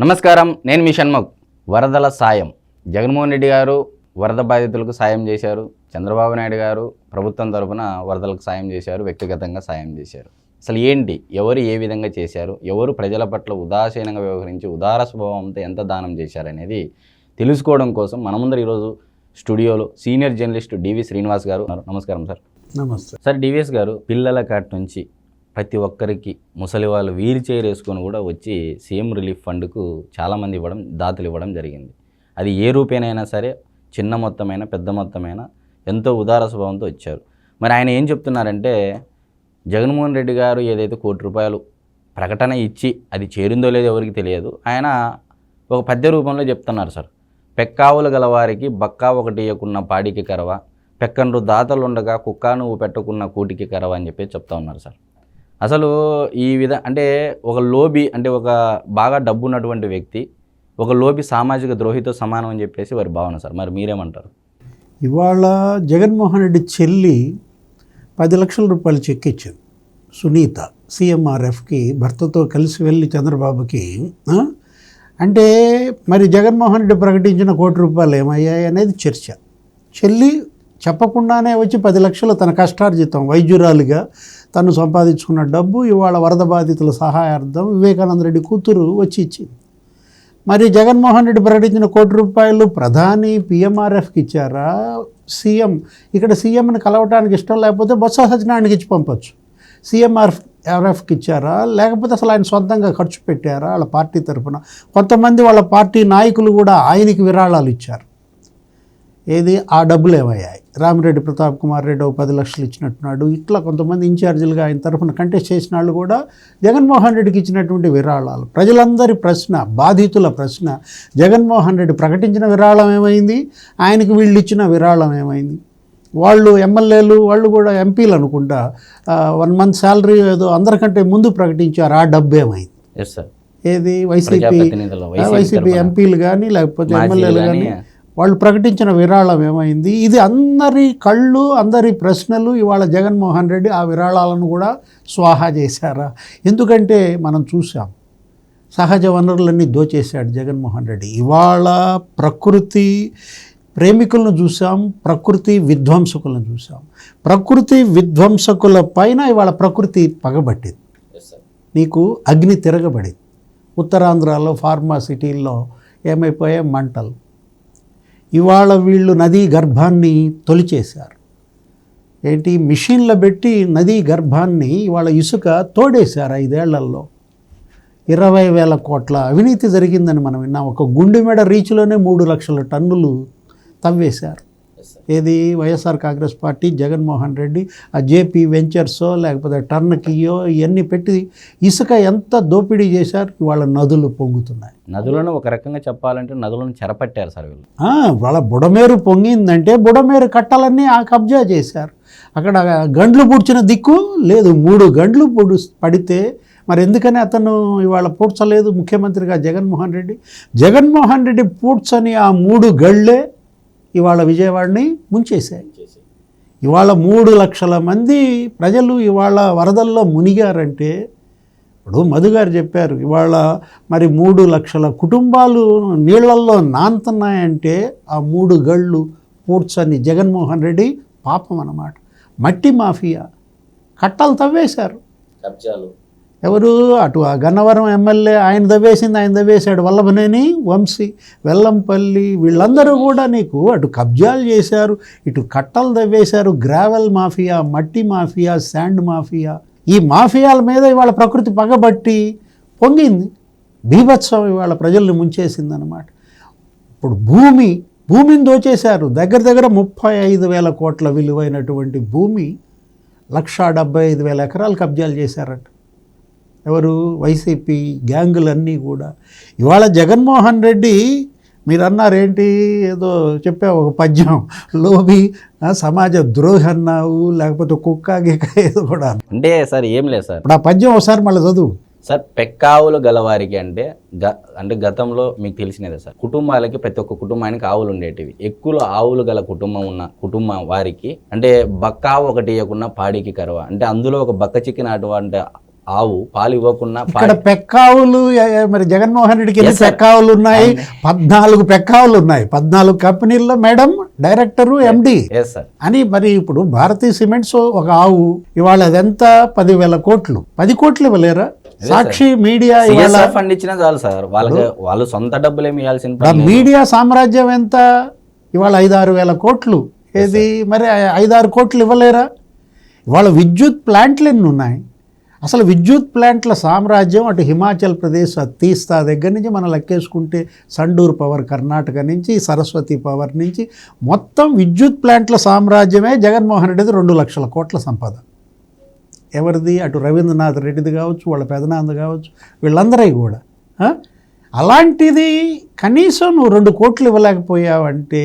నమస్కారం నేను మీ షణ్ముఖ్. వరదల సాయం. జగన్మోహన్ రెడ్డి గారు వరద బాధితులకు సాయం చేశారు. చంద్రబాబు నాయుడు గారు ప్రభుత్వం తరఫున వరదలకు సాయం చేశారు వ్యక్తిగతంగా సాయం చేశారు. అసలు ఏంటి? ఎవరు ఏ విధంగా చేశారు? ఎవరు ప్రజల పట్ల ఉదాసీనంగా వ్యవహరించి ఉదార స్వభావంతో ఎంత దానం చేశారనేది తెలుసుకోవడం కోసం మన ముందర ఈరోజు స్టూడియోలో సీనియర్ జర్నలిస్ట్ డివి శ్రీనివాస్ గారు ఉన్నారు. నమస్కారం సార్. నమస్తే. సార్ డివిఎస్ గారు పిల్లల కాటి నుంచి ప్రతి ఒక్కరికి ముసలి వాళ్ళు వీల్ చైర్ వేసుకొని కూడా వచ్చి సీఎం రిలీఫ్ ఫండ్కు చాలామంది ఇవ్వడం దాతలు ఇవ్వడం జరిగింది. అది ఏ రూపేనైనా సరే చిన్న మొత్తమైన పెద్ద మొత్తమైన ఎంతో ఉదార స్వభావంతో వచ్చారు మరి ఆయన ఏం చెప్తున్నారంటే జగన్మోహన్ రెడ్డి గారు ఏదైతే కోటి రూపాయలు ప్రకటన ఇచ్చి అది చేరిందో లేదో ఎవరికి తెలియదు. ఆయన ఒక పద్య రూపంలో చెప్తున్నారు సార్. పెక్కావులు గలవారికి బక్కా ఒకటి ఇయ్యకున్న పాడికి కరవ పెక్కన్రు దాతలు ఉండగా కుక్క నువ్వు పెట్టుకున్న కూటికి కరవ అని చెప్పి చెప్తా ఉన్నారు సార్. అసలు ఈ విధ అంటే ఒక లోబి అంటే ఒక బాగా డబ్బు ఉన్నటువంటి వ్యక్తి ఒక లోబి సామాజిక ద్రోహితో సమానం అని చెప్పేసి వారి భావన సార్. మరి మీరేమంటారు? ఇవాళ జగన్మోహన్ రెడ్డి చెల్లి పది లక్షల రూపాయలు చెక్ ఇచ్చింది సునీత సీఎంఆర్ఎఫ్కి భర్తతో కలిసి వెళ్ళి చంద్రబాబుకి అంటే మరి జగన్మోహన్ రెడ్డి ప్రకటించిన కోటి రూపాయలు ఏమయ్యాయి అనేది చర్చ. చెల్లి చెప్పకుండానే వచ్చి పది లక్షలు తన కష్టార్జితం వైద్యురాలిగా తను సంపాదించుకున్న డబ్బు ఇవాళ వరద బాధితుల సహాయార్థం వివేకానంద రెడ్డి కూతురు వచ్చి ఇచ్చింది. మరి జగన్మోహన్ రెడ్డి ప్రకటించిన కోటి రూపాయలు ప్రధాని పిఎంఆర్ఎఫ్కి ఇచ్చారా? సీఎం ఇక్కడ సీఎంని కలవటానికి ఇష్టం లేకపోతే బొత్స సత్యనారాయణకి ఇచ్చి పంపచ్చు. సీఎంఆర్ఎఫ్ ఆర్ఎఫ్కి ఇచ్చారా? లేకపోతే అసలు ఆయన సొంతంగా ఖర్చు పెట్టారా? వాళ్ళ పార్టీ తరఫున కొంతమంది వాళ్ళ పార్టీ నాయకులు కూడా ఆయనకి విరాళాలు ఇచ్చారు. ఏది? ఆ డబ్బులు ఏమయ్యాయి? రామిరెడ్డి ప్రతాప్ కుమార్ రెడ్డి ఒక పది లక్షలు ఇచ్చినట్టున్నాడు. ఇట్లా కొంతమంది ఇన్ఛార్జీలుగా ఆయన తరఫున కంటెస్ట్ చేసిన వాళ్ళు కూడా జగన్మోహన్ రెడ్డికి ఇచ్చినటువంటి విరాళాలు. ప్రజలందరి ప్రశ్న బాధితుల ప్రశ్న జగన్మోహన్ రెడ్డి ప్రకటించిన విరాళం ఏమైంది? ఆయనకి వీళ్ళు ఇచ్చిన విరాళం ఏమైంది? వాళ్ళు ఎమ్మెల్యేలు వాళ్ళు కూడా ఎంపీలు అనుకుంటా వన్ మంత్ శాలరీ ఏదో అందరికంటే ముందు ప్రకటించారు ఆ డబ్బు ఏమైంది? ఏది? YCP YCP. ఎంపీలు కానీ లేకపోతే ఎమ్మెల్యేలు కానీ. వాళ్ళు ప్రకటించిన విరాళం ఏమైంది? ఇది అందరి కళ్ళు అందరి ప్రశ్నలు ఇవాళ జగన్మోహన్ రెడ్డి ఆ విరాళాలను కూడా స్వాహా చేశారా? ఎందుకంటే మనం చూసాం సహజ వనరులన్నీ దోచేశాడు జగన్మోహన్ రెడ్డి. ఇవాళ ప్రకృతి ప్రేమికులను చూసాం ప్రకృతి విధ్వంసకులను చూసాం ప్రకృతి విధ్వంసకుల పైన ఇవాళ ప్రకృతి పగబట్టింది. నీకు అగ్ని తిరగబడింది. ఉత్తరాంధ్రలో ఫార్మా సిటీల్లో ఏమైపోయాయి? మంటలు. ఇవాళ వీళ్ళు నదీ గర్భాన్ని తొలిచేశారు. ఏంటి? మిషన్ల పెట్టి నదీ గర్భాన్ని ఇవాళ ఇసుక తోడేశారు ఐదేళ్ళలో. ఇరవై వేల కోట్ల అవినీతి జరిగిందని మనం విన్నాం. ఒక గుండెమెడ రీచ్లోనే మూడు లక్షల టన్నులు తవ్వేశారు. ఏది? YSR Congress party Jaganmohan Reddy ఆ జేపీ వెంచర్సో లేకపోతే టర్న్కియో ఇవన్నీ పెట్టి ఇసుక ఎంత దోపిడీ చేశారు వాళ్ళ నదులు పొంగుతున్నాయి. నదులను ఒక రకంగా చెప్పాలంటే నదులను చెరపట్టారు సార్ వీళ్ళు. వాళ్ళ బుడమేరు పొంగిందంటే బుడమేరు కట్టలన్నీ ఆ కబ్జా చేశారు. అక్కడ గండ్లు పూడ్చిన దిక్కు లేదు. మూడు గండ్లు పొడు పడితే మరి ఎందుకని అతను ఇవాళ పూడ్చలేదు ముఖ్యమంత్రిగా జగన్మోహన్ రెడ్డి? జగన్మోహన్ రెడ్డి పూడ్చని ఆ మూడు గళ్ళే ఇవాళ విజయవాడని ముంచేశాయి. ఇవాళ మూడు లక్షల మంది ప్రజలు ఇవాళ వరదల్లో మునిగారంటే ఇప్పుడు మధుగారు చెప్పారు ఇవాళ మరి మూడు లక్షల కుటుంబాలు నీళ్ళల్లో నాంతున్నాయంటే ఆ మూడు గళ్ళు పూడ్చని జగన్మోహన్ రెడ్డి పాపం అన్నమాట. మట్టి మాఫియా. కట్టలు తవ్వేశారు. కబ్జాలు. ఎవరు? అటు ఆ గన్నవరం ఎమ్మెల్యే ఆయన దవ్వేసింది ఆయన దవ్వేశాడు వల్లభనేని వంశీ వెల్లంపల్లి వీళ్ళందరూ కూడా నీకు అటు కబ్జాలు చేశారు ఇటు కట్టలు దవ్వేశారు గ్రావెల్ మాఫియా మట్టి మాఫియా శాండ్ మాఫియా. ఈ మాఫియాల మీద ఇవాళ ప్రకృతి పగబట్టి పొంగింది. బీభత్సం ఇవాళ ప్రజల్ని ముంచేసిందనమాట ఇప్పుడు భూమి భూమిని దోచేశారు. దగ్గర దగ్గర ముప్పై ఐదు వేల కోట్ల విలువైనటువంటి భూమి లక్షా డెబ్బై ఐదు వేల ఎకరాలు కబ్జాలు చేశారట. ఎవరు? వైసీపీ గ్యాంగులన్నీ కూడా. ఇవాళ జగన్మోహన్ రెడ్డి మీరు అన్నారేంటి ఏదో చెప్పా ఒక పద్యం. లోబి సమాజ ద్రోహి అన్నావు లేకపోతే కుక్క గిక్క ఏదో కూడా. అంటే సార్ ఏం లేదు సార్. ఇప్పుడు ఆ పద్యం ఒకసారి మళ్ళీ చదువు. సార్ పెక్కావులు గలవారికి అంటే గ అంటే గతంలో మీకు తెలిసినదే సార్. కుటుంబాలకి ప్రతి ఒక్క కుటుంబానికి ఆవులు ఉండేటివి. ఎక్కువ ఆవులు గల కుటుంబం ఉన్న కుటుంబం వారికి అంటే బక్కా ఒకటి ఇవ్వకుండా పాడికి కరవ. అంటే అందులో ఒక బక్క చిక్కిన అటువంటి ఆవు పాలు ఇవ్వకుండా ఇక్కడ పెక్కావులు మరి జగన్మోహన్ రెడ్డికి ఎన్ని. పెక్కావులు ఉన్నాయి? పద్నాలుగు పెక్కావులు ఉన్నాయి. పద్నాలుగు కంపెనీల్లో మేడం డైరెక్టరు ఎండి. అని మరి ఇప్పుడు భారతీయ సిమెంట్స్ ఒక ఆవు ఇవాళ అదెంత? పదివేల కోట్లు. పది కోట్లు ఇవ్వలేరా? సాక్షి మీడియా ఫండ్ ఇచ్చినా చాలు సార్ వాళ్ళకి వాళ్ళు సొంత డబ్బులు ఏమి ఇవ్వాల్సిన లేదు. మీడియా సామ్రాజ్యం ఎంత? ఇవాళ ఐదారు వేల కోట్లు. ఏది? మరి ఐదారు కోట్లు ఇవ్వలేరా? ఇవాళ విద్యుత్ ప్లాంట్లు ఎన్ని ఉన్నాయి? అసలు విద్యుత్ ప్లాంట్ల సామ్రాజ్యం అటు హిమాచల్ ప్రదేశ్ తీస్తా దగ్గర నుంచి మనం లెక్కేసుకుంటే సండూర్ పవర్ కర్ణాటక నుంచి సరస్వతి పవర్ నుంచి మొత్తం విద్యుత్ ప్లాంట్ల సామ్రాజ్యమే జగన్మోహన్ రెడ్డిది రెండు లక్షల కోట్ల సంపద ఎవరిది? అటు రవీంద్రనాథ్ రెడ్డిది కావచ్చు వాళ్ళ పెదనాంది కావచ్చు వీళ్ళందరూ కూడా. అలాంటిది కనీసం నువ్వు రెండు కోట్లు ఇవ్వలేకపోయావంటే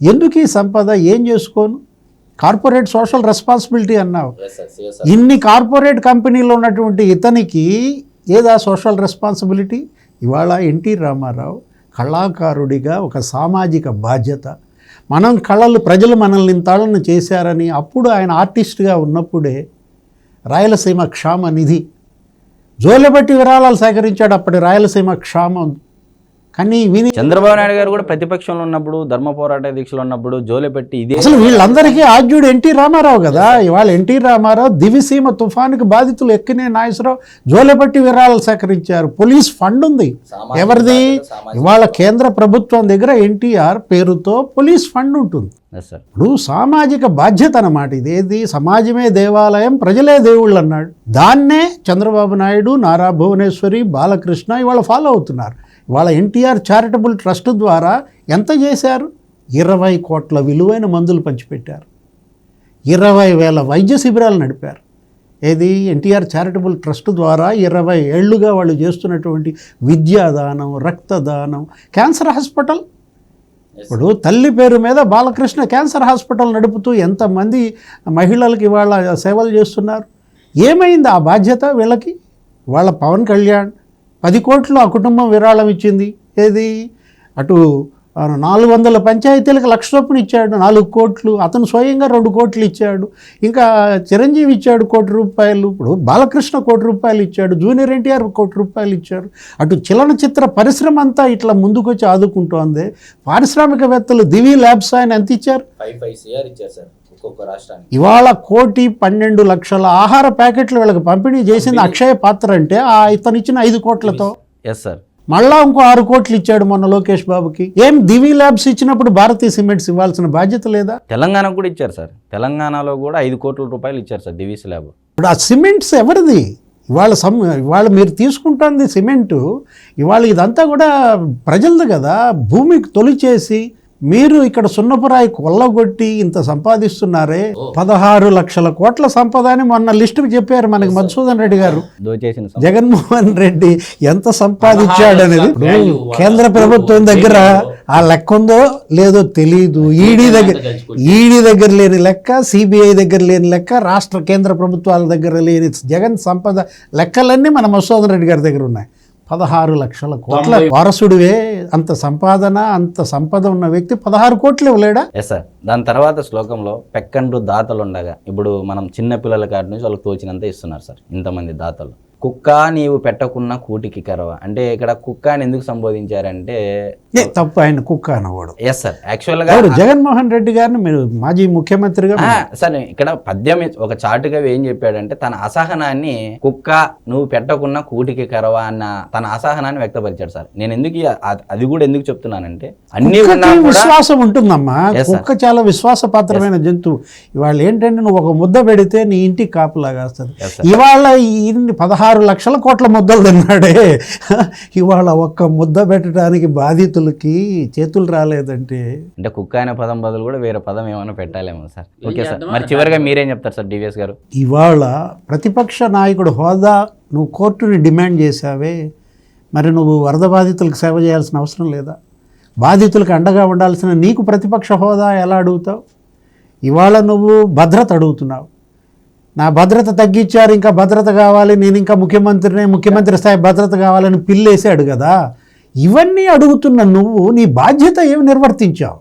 ఎందుకు ఈ సంపద? ఏం చేసుకోను? కార్పొరేట్ సోషల్ రెస్పాన్సిబిలిటీ అన్నావు. ఇన్ని కార్పొరేట్ కంపెనీలో ఉన్నటువంటి ఇతనికి ఏదా సోషల్ రెస్పాన్సిబిలిటీ? ఇవాళ ఎన్టీ రామారావు కళాకారుడిగా ఒక సామాజిక బాధ్యత. మనం కళలు ప్రజలు మనల్ని ఇంతాళ్ళను చేశారని అప్పుడు ఆయన ఆర్టిస్ట్గా ఉన్నప్పుడే రాయలసీమ క్షామ నిధి. జోలెబట్టి విరాళాలు సేకరించాడు అప్పటి రాయలసీమ క్షామం. కానీ విని చంద్రబాబు నాయుడు గారు కూడా ప్రతిపక్షంలో ఉన్నప్పుడు ధర్మ పోరాట దీక్షలో ఉన్నప్పుడు జోలె పెట్టి ఇదే అసలు వీళ్ళందరికీ ఆద్యుడు ఎన్టీ రామారావు కదా. ఇవాళ ఎన్టీ రామారావు దివిసీమ తుఫానుకి బాధితులు ఎక్కినే నాగేశ్వరరావు జోలెబట్టి విరాళాలు సేకరించారు. పోలీస్ ఫండ్ ఉంది. ఎవరిది? ఇవాళ కేంద్ర ప్రభుత్వం దగ్గర ఎన్టీఆర్ పేరుతో పోలీస్ ఫండ్ ఉంటుంది. ఇప్పుడు సామాజిక బాధ్యత అన్నమాట ఇదేది? సమాజమే దేవాలయం ప్రజలే దేవుళ్ళు అన్నాడు. దాన్నే చంద్రబాబు నాయుడు నారా భువనేశ్వరి బాలకృష్ణ ఇవాళ ఫాలో అవుతున్నారు. ఇవాళ ఎన్టీఆర్ చారిటబుల్ ట్రస్ట్ ద్వారా ఎంత చేశారు? ఇరవై కోట్ల విలువైన మందులు పంచిపెట్టారు. ఇరవై వేల వైద్య శిబిరాలు నడిపారు. ఏది? ఎన్టీఆర్ చారిటబుల్ ట్రస్ట్ ద్వారా ఇరవై ఏళ్ళుగా వాళ్ళు చేస్తున్నటువంటి విద్యాదానం రక్తదానం క్యాన్సర్ హాస్పిటల్ ఇప్పుడు తల్లి పేరు మీద బాలకృష్ణ క్యాన్సర్ హాస్పిటల్ నడుపుతూ ఎంతమంది మహిళలకు ఇవాళ సేవలు చేస్తున్నారు? ఏమైంది ఆ బాధ్యత వీళ్ళకి? వాళ్ళ పవన్ కళ్యాణ్ పది కోట్లు ఆ కుటుంబం విరాళం ఇచ్చింది. ఏది? అటు నాలుగు వందల పంచాయతీలకు లక్ష చొప్పున ఇచ్చాడు. నాలుగు కోట్లు. అతను స్వయంగా రెండు కోట్లు ఇచ్చాడు. ఇంకా చిరంజీవి ఇచ్చాడు కోటి రూపాయలు. ఇప్పుడు బాలకృష్ణ కోటి రూపాయలు ఇచ్చాడు. జూనియర్ ఎన్టీఆర్ కోటి రూపాయలు ఇచ్చాడు. అటు చలనచిత్ర పరిశ్రమ అంతా ఇట్లా ముందుకొచ్చి ఆదుకుంటోంది. పారిశ్రామికవేత్తలు దివి ల్యాబ్స్ ఆయన ఎంత ఇచ్చారు? ఫైవ్ ఫైవ్ సిఆర్ ఇచ్చారు సార్. ఇవాళ కోటి పన్నెండు లక్షల ఆహార ప్యాకెట్లు వీళ్ళకి పంపిణీ చేసింది అక్షయ పాత్ర అంటే ఆ ఇతను ఇచ్చిన ఐదు కోట్లతో. ఎస్ సార్ మళ్ళా ఇంకో ఆరు కోట్లు ఇచ్చాడు మొన్న లోకేష్ బాబుకి. ఏం దివి ల్యాబ్స్ ఇచ్చినప్పుడు భారతీయ సిమెంట్స్ ఇవ్వాల్సిన బాధ్యత లేదా? తెలంగాణకు కూడా ఇచ్చారు సార్ తెలంగాణలో కూడా ఐదు కోట్ల రూపాయలు ఇచ్చారు సార్ దివీస్ ల్యాబ్. ఇప్పుడు ఆ సిమెంట్స్ ఎవరిది? ఇవాళ సమ్ ఇవాళ మీరు తీసుకుంటుంది సిమెంటు. ఇవాళ ఇదంతా కూడా ప్రజలది కదా. భూమికి తొలిచేసి మీరు ఇక్కడ సున్నపురాయి కొల్లగొట్టి ఇంత సంపాదిస్తున్నారే? పదహారు లక్షల కోట్ల సంపద అని మొన్న లిస్టు చెప్పారు మనకి మధుసూదన్ రెడ్డి గారు. జగన్మోహన్ రెడ్డి ఎంత సంపాదించాడు అనేది కేంద్ర ప్రభుత్వం దగ్గర ఆ లెక్క ఉందో లేదో తెలియదు ఈడీ దగ్గర ఈడీ దగ్గర లేని లెక్క సిబిఐ దగ్గర లేని లెక్క రాష్ట్ర కేంద్ర ప్రభుత్వాల దగ్గర లేని జగన్ సంపద లెక్కలన్నీ మన మధుసూదన్ రెడ్డి గారి దగ్గర ఉన్నాయి. పదహారు లక్షల కోట్ల వారసుడివే. అంత సంపాదన అంత సంపద ఉన్న వ్యక్తి పదహారు కోట్లు ఇవ్వలేడా? ఎస్ సార్ దాని తర్వాత శ్లోకంలో పెక్కంటూ దాతలు ఉండగా ఇప్పుడు మనం చిన్న పిల్లల కాడి నుంచి వాళ్ళకి తోచినంత ఇస్తున్నారు సార్ ఇంతమంది దాతలు. కుక్క నీవు పెట్టకున్న కూటికి కరవ. అంటే ఇక్కడ కుక్క అని ఎందుకు సంబోధించారంటే తప్పు ఆయన కుక్క అనవాడు ఎస్ సార్ యాక్చువల్గా ఎవరు? జగన్మోహన్ రెడ్డి గారిని మీరు మాజీ ముఖ్యమంత్రిగా సరే ఇక్కడ పద్యం ఒక చాటుగా ఏం చెప్పాడంటే తన అసహనాన్ని కుక్క నువ్వు పెట్టకున్న కూటికి కరవ అన్న తన అసహనాన్ని వ్యక్తపరిచాడు సార్ నేను ఎందుకు ఈ- అది కూడా ఎందుకు చెప్తున్నానంటే అన్ని విశ్వాసం ఉంటుందమ్మా. కుక్క చాలా విశ్వాసపాత్రమైన జంతువు. ఇవాళ ఏంటంటే నువ్వు ఒక ముద్ద పెడితే నీ ఇంటికి కాపులాగా వస్తుంది. ఇవాళ ఇన్ని పదహారు లక్షల కోట్ల ముద్దలు తిన్నాడే. ఇవాళ ఒక్క ముద్ద పెట్టడానికి బాధితులకి చేతులు రాలేదంటే. అంటే కుక్క అనే పదం బదులు కూడా వేరే పదం ఏమైనా పెట్టాలేమో సార్. Okay sir. మరి చివరిగా మీరేం చెప్తారు సార్ డివిఎస్ గారు? ఇవాళ ప్రతిపక్ష నాయకుడు హోదా నువ్వు కోర్టుని డిమాండ్ చేశావే. మరి నువ్వు వరద బాధితులకు సేవ చేయాల్సిన అవసరం లేదా? బాధితులకు అండగా ఉండాల్సిన నీకు ప్రతిపక్ష హోదా ఎలా అడుగుతావు? ఇవాళ నువ్వు భద్రత అడుగుతున్నావు. నా భద్రత తగ్గించారు ఇంకా భద్రత కావాలి నేను ఇంకా ముఖ్యమంత్రినే ముఖ్యమంత్రి స్థాయి భద్రత కావాలని పిల్లేసాడు కదా. ఇవన్నీ అడుగుతున్న నువ్వు నీ బాధ్యత ఏమి నిర్వర్తించావు?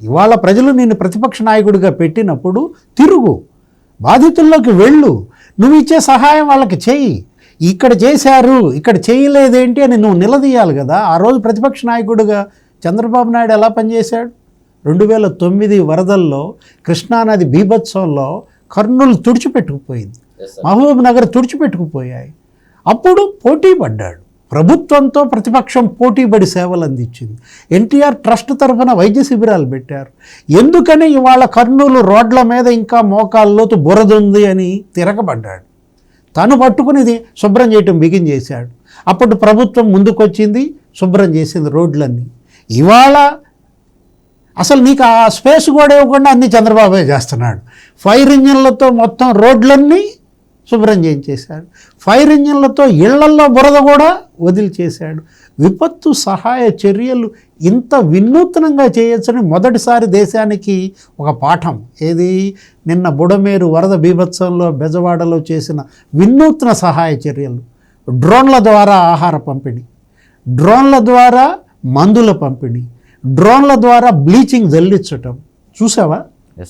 ఇవాళ ప్రజలు నేను ప్రతిపక్ష నాయకుడిగా పెట్టినప్పుడు తిరుగు బాధితుల్లోకి వెళ్ళు నువ్వు ఇచ్చే సహాయం వాళ్ళకి చెయ్యి. ఇక్కడ చేశారు ఇక్కడ చేయలేదేంటి అని నువ్వు నిలదీయాలి కదా. ఆ రోజు ప్రతిపక్ష నాయకుడిగా చంద్రబాబు నాయుడు ఎలా పనిచేశాడు? రెండు వేల తొమ్మిది వరదల్లో కృష్ణానది బీభత్సంలో కర్నూలు తుడిచిపెట్టుకుపోయింది. మహబూబ్ నగర్ తుడిచిపెట్టుకుపోయాయి. అప్పుడు పోటీ పడ్డాడు ప్రభుత్వంతో ప్రతిపక్షం పోటీపడి సేవలు అందించింది. ఎన్టీఆర్ ట్రస్ట్ తరఫున వైద్య శిబిరాలు పెట్టారు. ఎందుకని ఇవాళ కర్నూలు రోడ్ల మీద ఇంకా మోకాల్లోతు బురద ఉంది అని తిరగబడ్డాడు. తను పట్టుకునేది శుభ్రం చేయటం బిగిన్ చేశాడు. అప్పుడు ప్రభుత్వం ముందుకొచ్చింది శుభ్రం చేసింది రోడ్లన్నీ. ఇవాళ అసలు నీకు ఆ స్పేస్ కూడా ఇవ్వకుండా అన్ని చంద్రబాబే చేస్తున్నాడు. ఫైర్ ఇంజిన్లతో మొత్తం రోడ్లన్నీ శుభ్రం చేయించేశాడు. ఫైర్ ఇంజిన్లతో ఇళ్ళల్లో బురద కూడా వదిలిచేశాడు. విపత్తు సహాయ చర్యలు ఇంత వినూత్నంగా చేయొచ్చని మొదటిసారి దేశానికి ఒక పాఠం. ఏది? నిన్న బుడమేరు వరద బీభత్సంలో బెజవాడలో చేసిన వినూత్న సహాయ చర్యలు. డ్రోన్ల ద్వారా ఆహార పంపిణీ. డ్రోన్ల ద్వారా మందుల పంపిణీ. డ్రోన్ల ద్వారా బ్లీచింగ్ జల్లించటం. చూసావా.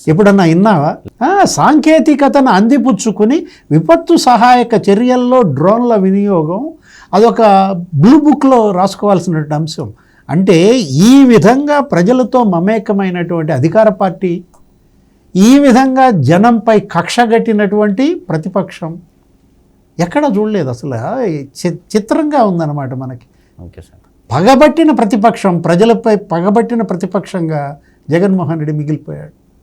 ఎప్పుడన్నా విన్నావా? సాంకేతికతను అందిపుచ్చుకుని విపత్తు సహాయక చర్యల్లో డ్రోన్ల వినియోగం అదొక బ్లూ బుక్లో రాసుకోవాల్సిన అంశం. అంటే ఈ విధంగా ప్రజలతో మమేకమైనటువంటి అధికార పార్టీ ఈ విధంగా జనంపై కక్ష కట్టినటువంటి ప్రతిపక్షం ఎక్కడ చూడలేదు అసలు. చిత్రంగా ఉందన్నమాట మనకి. Okay sir. పగబట్టిన ప్రతిపక్షం ప్రజలపై పగబట్టిన ప్రతిపక్షంగా జగన్మోహన్ రెడ్డి మిగిలిపోయాడు.